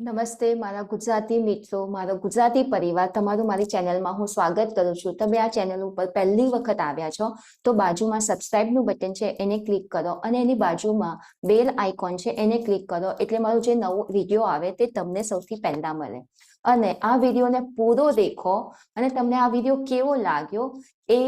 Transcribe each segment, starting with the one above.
નમસ્તે, મારા ગુજરાતી મિત્રો, મારો ગુજરાતી પરિવાર, તમારું મારી ચેનલમાં હું સ્વાગત કરું છું. તમે આ ચેનલ ઉપર પહેલી વખત આવ્યા છો, તો બાજુમાં સબસ્ક્રાઇબનું બટન છે, એને ક્લિક કરો અને એની બાજુમાં બેલ આઇકોન છે, એને ક્લિક કરો. એટલે મારો જે નવો વીડિયો આવે, તે તમને સૌથી પહેલા મળે. અને આ વિડીયોને પૂરો દેખો અને તમને આ વીડિયો કેવો લાગ્યો, એ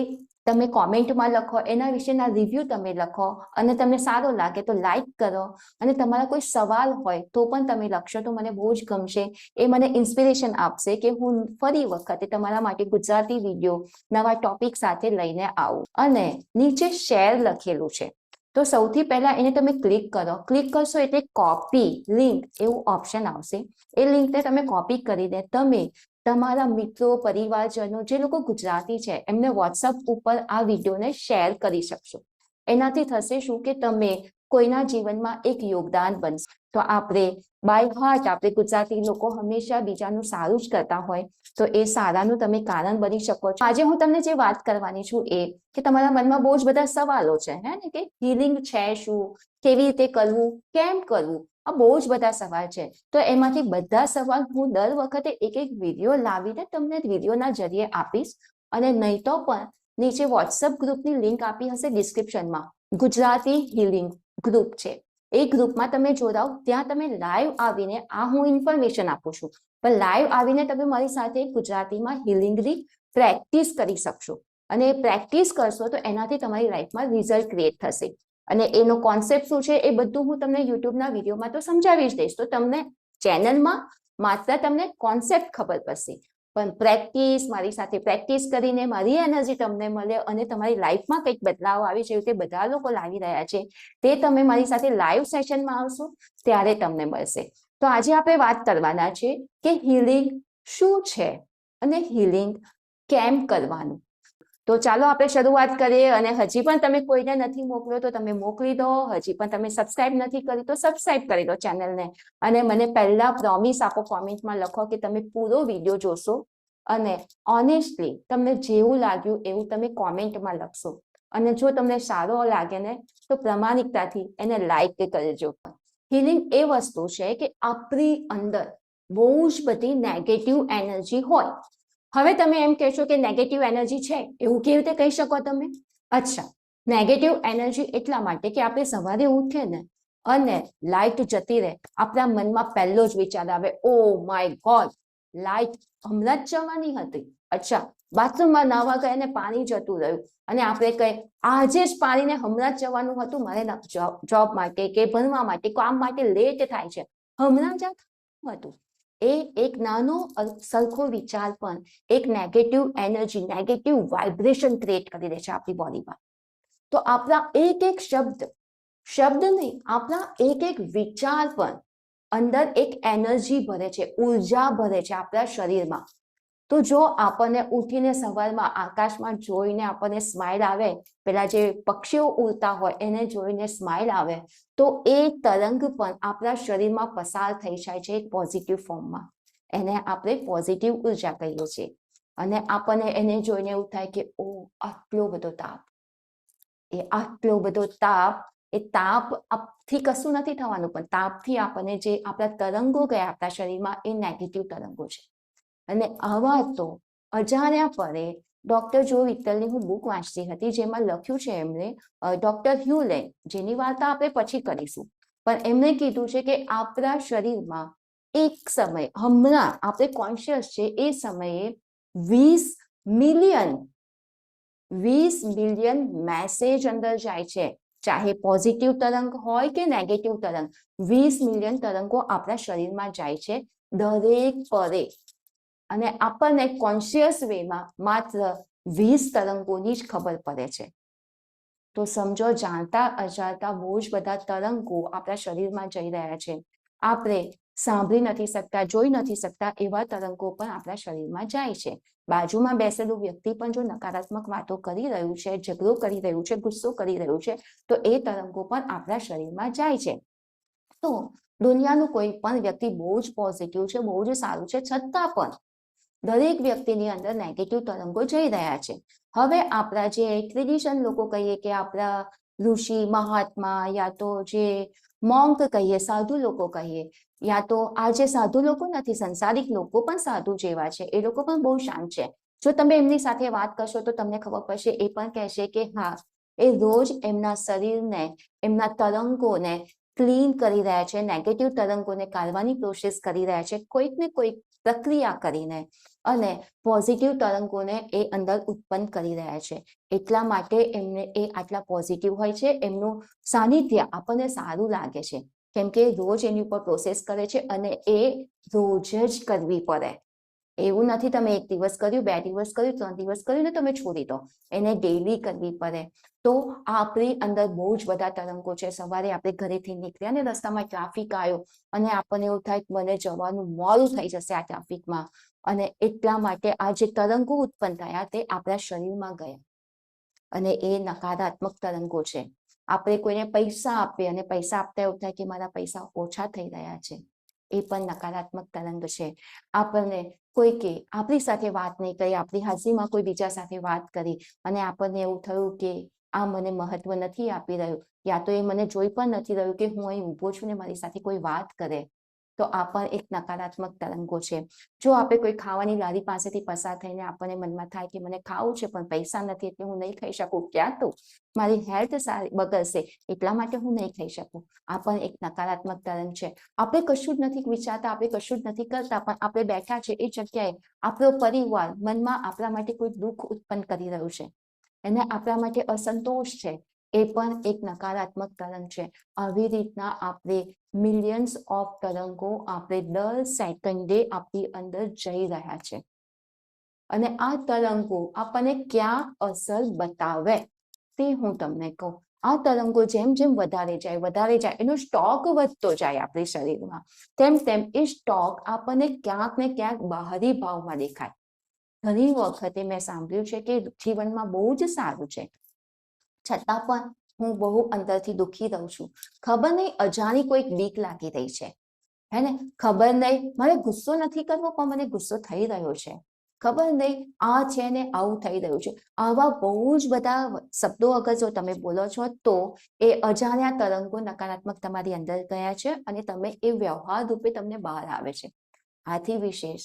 તમે કોમેન્ટમાં લખો, એના વિશેના રિવ્યુ તમે લખો અને તમને સારો લાગે તો લાઈક કરો. અને તમારા કોઈ સવાલ હોય તો પણ તમે લખશો તો મને બહુ જ ગમશે. એ મને ઇન્સ્પિરેશન આપશે કે હું ફરી વખતે તમારા માટે ગુજરાતી વીડિયો નવા ટોપિક સાથે લઈને આવું. અને નીચે શેર લખેલું છે. તો સૌથી પહેલા એને તમે ક્લિક કરો. ક્લિક કરશો એટલે કોપી લિંક એવું ઓપ્શન આવશે. એ લિંકને તમે કોપી કરીને તમે તમારા મિત્રો, પરિવારજનો, જે લોકો ગુજરાતી છે, એમને વોટ્સઅપ ઉપર આ વિડીયોને શેર કરી શકશો. એનાથી થશે શું કે તમે કોઈના જીવનમાં એક યોગદાન બનશે. તો આપણે બાય હાર્ટ આપણે ગુજરાતી લોકો હંમેશા બીજાનું સારું જ કરતા હોય, તો એ સારાનું તમે કારણ બની શકો છો. આજે હું તમને જે વાત કરવાની છું એ કે તમારા મનમાં બહુ જ બધા સવાલો છે, હે ને, કે હિલિંગ છે શું? કેવી રીતે કરવું? કેમ કરવું? આ બહુ જ બધા સવાલ છે. તો એમાંથી બધા સવાલ હું દર વખતે એક એક વીડિયો લાવીને તમને વિડીયોના જરીએ આપીશ. અને નહીં તો પણ નીચે વોટ્સઅપ ગ્રુપની લિંક આપી હશે ડિસ્ક્રિપ્શનમાં ગુજરાતી હિલિંગ ગ્રુપ છે. એ ગ્રુપમાં તમે જોડાઓ, ત્યાં તમે લાઈવ આવીને આ હું ઇન્ફોર્મેશન આપું છું. પણ લાઈવ આવીને તમે મારી સાથે ગુજરાતીમાં હિલિંગની પ્રેક્ટિસ કરી શકશો. અને પ્રેક્ટિસ કરશો તો એનાથી તમારી લાઈફમાં રિઝલ્ટ ક્રિએટ થશે. અને એનો કોન્સેપ્ટ શું છે એ બધું હું તમને યુટ્યુબના વિડીયોમાં તો સમજાવી જ દઈશ. તો તમને ચેનલમાં માત્ર તમને કોન્સેપ્ટ ખબર પડશે. પણ પ્રેક્ટિસ મારી સાથે પ્રેક્ટિસ કરીને મારી એનર્જી તમને મળે અને તમારી લાઈફમાં કંઈક બદલાવ આવે છે તે બધા લોકો લાવી રહ્યા છે. તે તમે મારી સાથે લાઈવ સેશનમાં આવશો ત્યારે તમને મળશે. તો આજે આપણે વાત કરવાના છે કે હિલિંગ શું છે અને હિલિંગ કેમ કરવાનું? તો ચાલો આપણે શરૂઆત કરીએ અને હજી પણ તમે કોઈને નથી મોકલ્યો તો તમે મોકલી દો. હજી પણ તમે સબસ્ક્રાઇબ નથી કરી તો સબસ્ક્રાઇબ કરી દો ચેનલને અને મને પહેલા પ્રોમિસ આપો કોમેન્ટમાં લખો કે તમે પૂરો વીડિયો જોશો. અને ઓનેસ્ટલી તમને જેવું લાગ્યું એવું તમે કોમેન્ટમાં લખશો. અને જો તમને સારો લાગે ને તો પ્રમાણિકતાથી એને લાઈક કરજો. હિલિંગ એ વસ્તુ છે કે આપણી અંદર બહુ જ બધી નેગેટિવ એનર્જી હોય. હવે તમે એમ કહેશો કે નેગેટિવ એનર્જી છે, એવું કેવી રીતે કહી શકો તમે? અચ્છા નેગેટિવ એનર્જી એટલા માટે કે આપણે સવારે ઉઠીએ ને અને લાઇટ જતી રહે, આપણા મનમાં પહેલો જ વિચાર આવે ઓ માય ગોડ લાઇટ હમણાં જ જવાની હતી. અચ્છા બાથરૂમમાં નાવા ગયા ને પાણી જતું રહ્યું અને આપણે કહીએ આજે જ પાણીને હમણાં જ જવાનું હતું, મારે જોબ માટે કે ભણવા માટે, કામ માટે લેટ થાય છે. હમણાં જ હતું. એ એક નાનો સરખો વિચાર પણ, એક negative energy negative vibration create કરી દે છે આપણી બોડીમાં તો આપણા એક એક શબ્દ શબ્દ નહીં, આપણા એક એક વિચાર પણ અંદર એક એનર્જી ભરે છે, ઊર્જા ભરે છે આપણા શરીરમાં. તો જો આપણને ઉઠીને સવારમાં આકાશમાં જોઈને આપણને સ્માઇલ આવે, પેલા જે પક્ષીઓ ઉડતા હોય એને જોઈને સ્માઇલ આવે, તો એ તરંગ પણ આપણા શરીરમાં પસાર થઈ જાય છે પોઝિટિવ ફોર્મમાં એને આપણે પોઝિટિવ ઊર્જા કહીએ છીએ. અને આપણને એને જોઈને એવું થાય કે ઓ આટલો બધો તાપ. એ આટલો બધો તાપ, એ તાપથી કશું નથી થવાનું, પણ તાપથી આપણને જે આપણા તરંગો ગયા આપણા શરીરમાં એ નેગેટિવ તરંગો છે. અને આવા તો અજાણ્યા પરે ડોક્ટર જો વિત્તલની હું બુક વાંચતી હતી, જેમાં લખ્યું છે એમણે ડોક્ટર હ્યુલે જેની વાર્તા આપણે પછી કરીશું. પણ એમણે કીધું છે કે આપણા શરીરમાં એક સમય, હમણાં આપણે કોન્શિયસ છે, એ સમયે વીસ મિલિયન વીસ મિલિયન મેસેજ અંદર જાય છે. ચાહે પોઝિટિવ તરંગ હોય કે નેગેટિવ તરંગ, વીસ મિલિયન તરંગો આપણા શરીરમાં જાય છે દરેક પરે અને આપણને કોન્શિયસ વેમાં માત્ર વીસ તરંગોની જ ખબર પડે છે. તો સમજો, જાણતા, અજાણતા બહુ જ બધા તરંગો આપણા શરીરમાં જઈ રહ્યા છે. આપણે સાંભળી નથી શકતા, જોઈ નથી શકતા એવા તરંગો પણ આપણા શરીરમાં જાય છે. બાજુમાં બેસેલું વ્યક્તિ પણ જો નકારાત્મક વાતો કરી રહ્યું છે, ઝઘડો કરી રહ્યું છે, ગુસ્સો કરી રહ્યું છે, તો એ તરંગો પણ આપણા શરીરમાં જાય છે. તો દુનિયાનું કોઈ પણ વ્યક્તિ બહુ જ પોઝિટિવ છે, બહુ જ સારું છે, છતાં પણ દરેક વ્યક્તિની અંદર નેગેટિવ તરંગો જઈ રહ્યા છે. હવે આપણા જે ટ્રેડિશન લોકો કહીએ કે આપણા ઋષિ, મહાત્મા યા તો જે મોંક કહીએ, સાધુ લોકો કહીએ, યા તો આ જે સાધુ લોકો નથી, સંસારિક લોકો પણ સાધુ જેવા છે. એ લોકો પણ બહુ શાંત છે. જો તમે એમની સાથે વાત કરશો તો તમને ખબર પડશે, એ પણ કહેશે કે હા, એ રોજ એમના શરીરને, એમના તરંગોને ક્લીન કરી રહ્યા છે નેગેટિવ તરંગોને કાઢવાની પ્રોસેસ કરી રહ્યા છે. કોઈક ને કોઈક પ્રક્રિયા કરીને અને પોઝિટિવ તરંગોને એ અંદર ઉત્પન્ન કરી રહ્યા છે. એટલા માટે એમને એ આટલા પોઝિટિવ હોય છે, એમનું સાનિધ્ય આપણને સારું લાગે છે. કેમ કે રોજ એની ઉપર પ્રોસેસ કરે છે અને એ રોજ જ કરવી પડે. એવું નથી તમે એક દિવસ કર્યું, બે દિવસ કર્યું, ત્રણ દિવસ કર્યું ને તમે છોડી દો. એને ડેલી કરવી પડે. તો આપણી અંદર બહુ જ બધા તરંગો છે. સવારે આપણે ઘરેથી નીકળ્યા ને રસ્તામાં ટ્રાફિક આવ્યો અને આપણને એવું થાય મને જવાનું મોડું થઈ જશે આ ટ્રાફિકમાં અને એટલા માટે આ જે તરંગો ઉત્પન્ન થયા તે આપણા શરીરમાં ગયા. અને એ નકારાત્મક તરંગો છે. આપણે કોઈને પૈસા આપીએ અને પૈસા આપતા એવું થાય કે મારા પૈસા ઓછા થઈ રહ્યા છે. એ પણ નકારાત્મક તરંગ છે. આપણને કોઈકે આપણી સાથે વાત નહીં કરી, આપણી હાજરીમાં કોઈ બીજા સાથે વાત કરી અને આપણને એવું થયું કે આ મને મહત્વ નથી આપી રહ્યું. યા તો એ મને જોઈ પણ નથી રહ્યું કે હું અહીં ઊભો છું ને મારી સાથે કોઈ વાત કરે. તો આ પણ એક નકારાત્મક તરંગો છે. જો આપણે કોઈ ખાવાની લારી પાસેથી પસાર થઈને આપણને મનમાં થાય કે મને ખાવું છે પણ પૈસા નથી એટલે હું નહીં ખાઈ શકું ક્યાં તો? મારી હેલ્થ સારી બગડશે એટલા માટે હું નહીં ખાઈ શકું. આ પણ એક નકારાત્મક તરંગ છે. આપણે કશું જ નથી વિચારતા આપણે કશું જ નથી કરતા પણ આપણે બેઠા છે એ જગ્યાએ આપણો પરિવાર મનમાં આપણા માટે કોઈ દુઃખ ઉત્પન્ન કરી રહ્યું છે. એને આપણા માટે અસંતોષ છે. એ પણ એક નકારાત્મક તરંગ છે. આવી રીતના આપણે મિલિયન્સ ઓફ તરંગો આપણે દર સેકન્ડે આપણી અંદર જઈ રહ્યા છે. અને આ તરંગો આપણને ક્યાં અસર બતાવે તે હું તમને કહું. આ તરંગો જેમ જેમ વધારે જાય વધારે જાય, એનો સ્ટોક વધતો જાય આપણી શરીરમાં. તેમ તેમ એ સ્ટોક આપણને ક્યાંક ને ક્યાંક બહારી ભાવમાં દેખાય. ઘણી વખતે મેં સાંભળ્યું છે કે જીવનમાં બહુ જ સારું છે. છતાં પણ હું બહુ અંદરથી દુઃખી રહું છું. ખબર નહીં, અજાણી કોઈક બીક લાગી રહી છે. હે ને? ખબર નહીં, મારે ગુસ્સો નથી કરવો, પણ મને ગુસ્સો થઈ રહ્યો છે. ખબર નહીં, આ છે ને આવું થઈ રહ્યું છે. આવા બહુ જ બધા શબ્દો અગર જો તમે બોલો છો, તો એ અજાણ્યા તરંગો નકારાત્મક તમારી અંદર ગયા છે અને તમે એ વ્યવહાર રૂપે તમને બહાર આવે છે. આથી વિશેષ,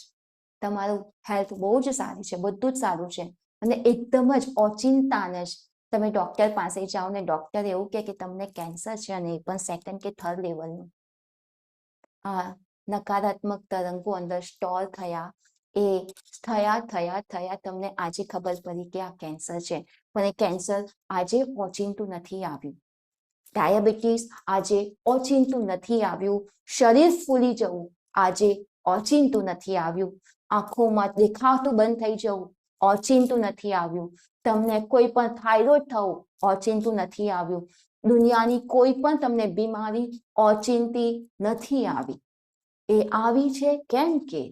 તમારું હેલ્થ બહુ જ સારી છે, બધું જ સારું છે અને એકદમ જ ઓચિંતાને જ તમે ડોક્ટર પાસે જાઓ ને ડોક્ટર એવું કે તમને કેન્સર છે અને એ પણ સેકન્ડ કે થર્ડ લેવલનું આ નકારાત્મક તરંગો અંદર સ્ટોર થયા, એ થયા થયા થયા તમને આજે ખબર પડી કે આ કેન્સર છે. પણ એ કેન્સર આજે ઓચિંતું નથી આવ્યું. ડાયાબિટીસ આજે ઓચિંતું નથી આવ્યું. શરીર ફૂલી જવું આજે ઓચિંતું નથી આવ્યું. આંખોમાં દેખાતું બંધ થઈ જવું ઓચિંતું નથી આવ્યું. તમને કોઈ પણ થાઇરોઇડ થવું, ઓચિંતું નથી આવ્યું. દુનિયાની કોઈ પણ તમને બીમારી, ઓચિંતી નથી આવી. એ આવી છે કેમ કે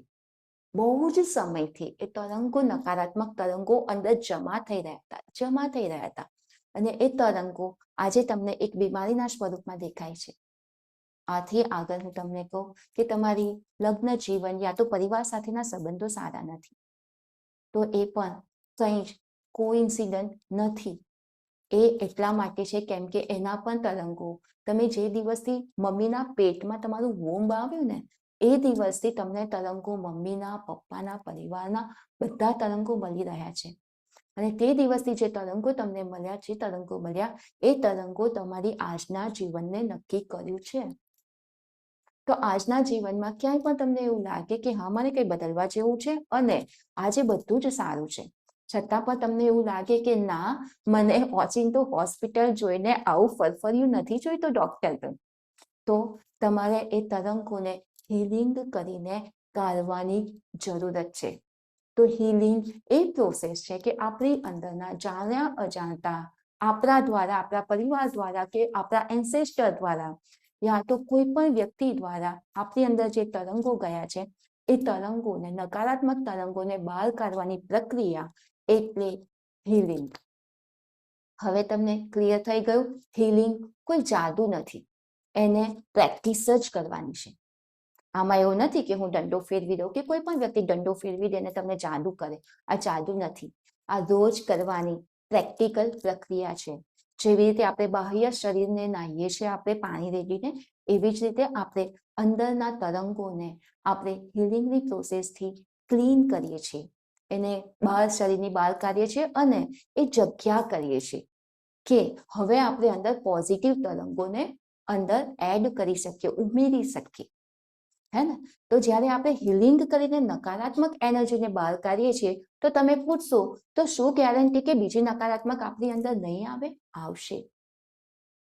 બહુ જ સમયથી એ તરંગો નકારાત્મક તરંગો અંદર જમા થઈ રહ્યા હતા, જમા થઈ રહ્યા હતા. અને એ તરંગો આજે તમને એક બીમારીના સ્વરૂપમાં દેખાય છે. આથી આગળ હું તમને કહું કે તમારી લગ્ન જીવન યા તો પરિવાર સાથેના સંબંધો સારા નથી. તો એ પણ કંઈ જ કોઇન્સિડન્ટ નથી. એ એટલા માટે છે કેમ કે એના પણ તરંગો. તમે જે દિવસથી મમ્મીના પેટમાં તમારું વોમ્બ આવ્યું ને, એ દિવસથી તમને તરંગો મમ્મીના, પપ્પાના, પરિવારના બધા તરંગો મળી રહ્યા છે. અને તે દિવસથી જે તરંગો તમને મળ્યા છે તરંગો મળ્યા, એ તરંગો તમારી આજના જીવનને નક્કી કર્યું છે. તો આજના જીવનમાં ક્યાંય પણ તમને એવું લાગે કે હા, મને કંઈ બદલવા જેવું છે? અને આજે બધું જ સારું છે. છતાં પણ તમને એવું લાગે કે ના, મને ઓચિંતો હોસ્પિટલ જોઈને આવું ફરફર્યું નથી જોઈતો ડોક્ટર તો. તમારે એ તરંગોને હિલિંગ કરીને કાઢવાની જરૂરત છે. તો હિલિંગ એ પ્રોસેસ છે કે આપણી અંદરના જાણ્યા અજાણતા, આપણા દ્વારા, આપણા પરિવાર દ્વારા કે આપણા એન્સેસ્ટર દ્વારા યા તો કોઈ પણ વ્યક્તિ દ્વારા આપણી અંદર જે તરંગો ગયા છે, એ તરંગોને, નકારાત્મક તરંગોને બહાર કાઢવાની પ્રક્રિયા એટલે હિલિંગ હવે તમને ક્લિયર થઈ ગયું? હિલિંગ કોઈ જાદુ નથી. એને પ્રેક્ટિસ જ કરવાની છે. આમાં એવું નથી કે હું દંડો ફેરવી દઉં, કે કોઈ પણ વ્યક્તિ દંડો ફેરવી દે અને તમને જાદુ કરે. આ જાદુ નથી. આ રોજ કરવાની પ્રેક્ટિકલ પ્રક્રિયા છે. જેવી રીતે આપણે બાહ્ય શરીરને નાહીએ છીએ, આપણે પાણી રેડીને, એવી જ રીતે આપણે અંદરના તરંગોને આપણે હિલિંગની પ્રોસેસથી ક્લીન કરીએ છીએ. એને બહાર શરીરની બહાર કાઢીએ છીએ અને એ જગ્યા કરીએ છીએ. કે હવે આપણે અંદર પોઝિટિવ તરંગોને અંદર એડ કરી શકીએ, ઉમેરી શકીએ. હે ને? તો જ્યારે આપણે હિલિંગ કરીને નકારાત્મક એનર્જીને બહાર કાઢીએ છીએ, તો તમે પૂછશો, તો શું ગેરંટી કે બીજી નકારાત્મક આપણી અંદર નહીં આવે? આવશે.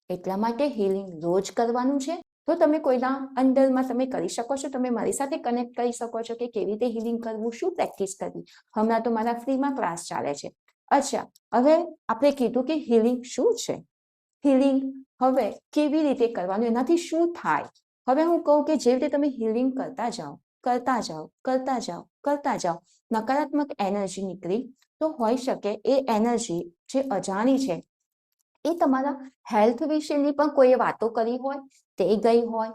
એટલા માટે હિલિંગ રોજ કરવાનું છે. તો તમે કોઈના અંદરમાં તમે કરી શકો છો. તમે મારી સાથે કનેક્ટ કરી શકો છો કે કેવી રીતે હિલિંગ કરવું, શું પ્રેક્ટિસ કરવી. હમણાં તો મારા ફ્રીમાં ક્લાસ ચાલે છે. અચ્છા, હવે આપણે કીધું કે હિલિંગ શું છે? હિલિંગ હવે કેવી રીતે કરવાનું, એનાથી શું થાય? હવે હું કહું કે જે રીતે તમે હિલિંગ કરતા જાઓ કરતા જાઓ કરતા જાઓ કરતા જાઓ, નકારાત્મક એનર્જી નીકળી તો હોઈ શકે એ એનર્જી જે અજાણી છે, એ તમારા હેલ્થ વિશેની પણ કોઈએ વાતો કરી હોય તે ગઈ હોય.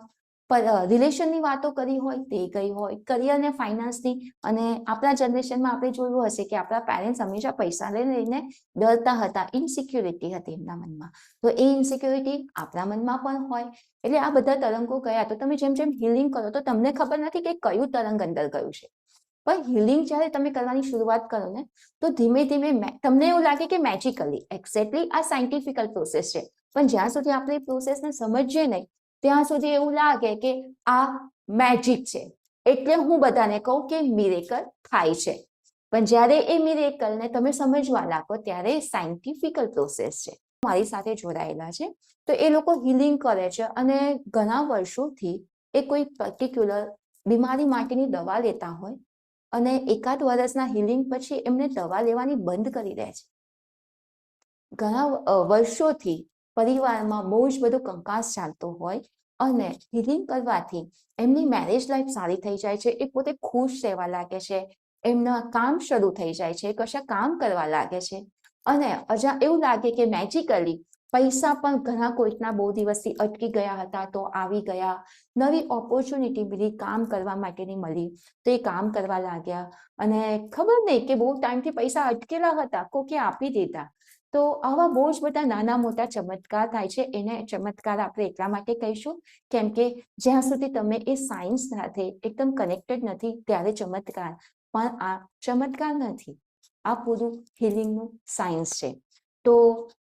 રિલેશનની વાતો કરી હોય, તે ગઈ હોય. કરિયર ને ફાઇનાન્સની અને આપણા જનરેશનમાં આપણે જોયું હશે કે આપણા પેરેન્ટ્સ હંમેશા પૈસા લઈને ડરતા હતા ઇનસિક્યોરિટી હતી એમના મનમાં. તો એ ઇનસિક્યોરિટી આપણા મનમાં પણ હોય. એટલે આ બધા તરંગો ગયા. તો તમે જેમ જેમ હિલિંગ કરો, તો તમને ખબર નથી કે કયું તરંગ અંદર ગયું છે. પણ હિલિંગ જ્યારે તમે કરવાની શરૂઆત કરો ને, તો ધીમે ધીમે તમને એવું લાગે કે મેજિકલી એક્ઝેક્ટલી આ સાયન્ટિફિકલ પ્રોસેસ છે. પણ જ્યાં સુધી આપણે એ પ્રોસેસને સમજીએ નહીં ત્યાં સુધી એવું લાગે કે આ મેજિક છે. એટલે હું બધાને કહું કે મિરેકલ થાય છે. પણ જ્યારે એ મિરેકલને તમે સમજવા લાગો ત્યારે સાયન્ટિફિકલ પ્રોસેસ છે. મારી સાથે જોડાયેલા છે. તો એ લોકો હિલિંગ કરે છે અને ઘણા વર્ષોથી એ કોઈ પર્ટિક્યુલર બીમારી માટેની દવા લેતા હોય અને એકાદ વર્ષના હિલિંગ પછી એમને દવા લેવાની બંધ કરી દે છે. ઘણા વર્ષોથી પરિવારમાં બહુ જ બધો કંકાસ ચાલતો હોય અને હિલિંગ કરવાથી એમની મેરેજ લાઈફ સારી થઈ જાય છે, એ પોતે ખુશ રહેવા લાગે છે, એમના કામ શરૂ થઈ જાય છે, કશા કામ કરવા લાગે છે અને અજા એવું લાગે કે મેજિકલી પૈસા પણ ઘણા કોઈકના બહુ દિવસથી અટકી ગયા હતા તો આવી ગયા, નવી ઓપોર્ચ્યુનિટી મળી કામ કરવા માટેની મળી તો એ કામ કરવા લાગ્યા અને ખબર નહીં કે બહુ ટાઈમથી પૈસા અટકેલા હતા, કોકે આપી દીધા તો આવા બહુ જ બધા નાના મોટા ચમત્કાર થાય છે. એને ચમત્કાર આપણે એટલા માટે કહીશું કેમ કે જ્યાં સુધી તમે એ સાયન્સ સાથે એકદમ કનેક્ટેડ નથી ત્યારે ચમત્કાર, પણ આ ચમત્કાર નથી. આ પૂરું હિલિંગનું સાયન્સ છે. તો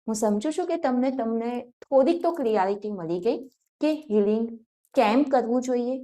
હું સમજુ છું કે તમને તમને થોડીક તો ક્લિયારિટી મળી ગઈ કે હિલિંગ કેમ કરવું જોઈએ?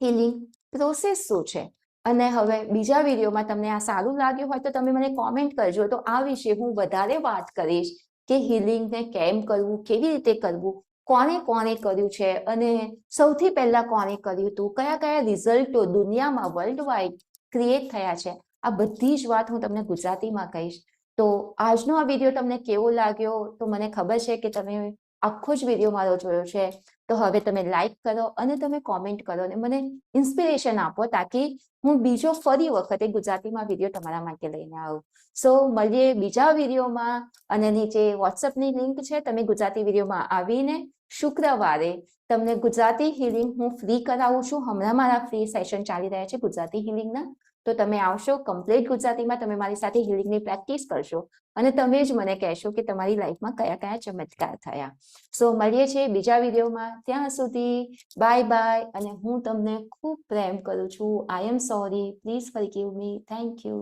હિલિંગ પ્રોસેસ શું છે? અને હવે બીજા વિડીયોમાં તમને આ સારું લાગ્યું હોય તો તમે મને કોમેન્ટ કરજો. તો આ વિશે હું વધારે વાત કરીશ કે હિલિંગને કેમ કરવું, કેવી રીતે કરવું, કોણે કોણે કર્યું છે અને સૌથી પહેલા કોણે કર્યું હતું, કયા કયા રિઝલ્ટો દુનિયામાં વર્લ્ડ વાઇડ ક્રિએટ થયા છે, આ બધી જ વાત હું તમને ગુજરાતીમાં કહીશ. તો આજનો આ વીડિયો તમને કેવો લાગ્યો? તો મને ખબર છે કે તમે આખો જ વીડિયો મારો જોયો છે. તો હવે તમે લાઈક કરો અને તમે કોમેન્ટ કરો અને મને ઇન્સ્પિરેશન આપો તાકી હું બીજો ફરી વખતે ગુજરાતીમાં વીડિયો તમારા માટે લઈને આવું. સો મળીએ બીજા વિડીયોમાં અને નીચે વોટ્સઅપની લિંક છે. તમે ગુજરાતી વિડીયોમાં આવીને શુક્રવારે તમને ગુજરાતી હિલિંગ હું ફ્રી કરાવું છું. હમણાં મારા ફ્રી સેશન ચાલી રહ્યા છે ગુજરાતી હિલિંગના તો તમે આવશો કમ્પ્લીટ ગુજરાતીમાં, તમે મારી સાથે હિલિંગની પ્રેક્ટિસ કરશો. અને તમે જ મને કહેશો કે તમારી લાઈફમાં કયા કયા ચમત્કાર થયા. સો મળીએ છીએ બીજા વિડીયોમાં ત્યાં સુધી બાય બાય અને હું તમને ખૂબ પ્રેમ કરું છું. I am sorry please forgive me thank you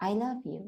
I love you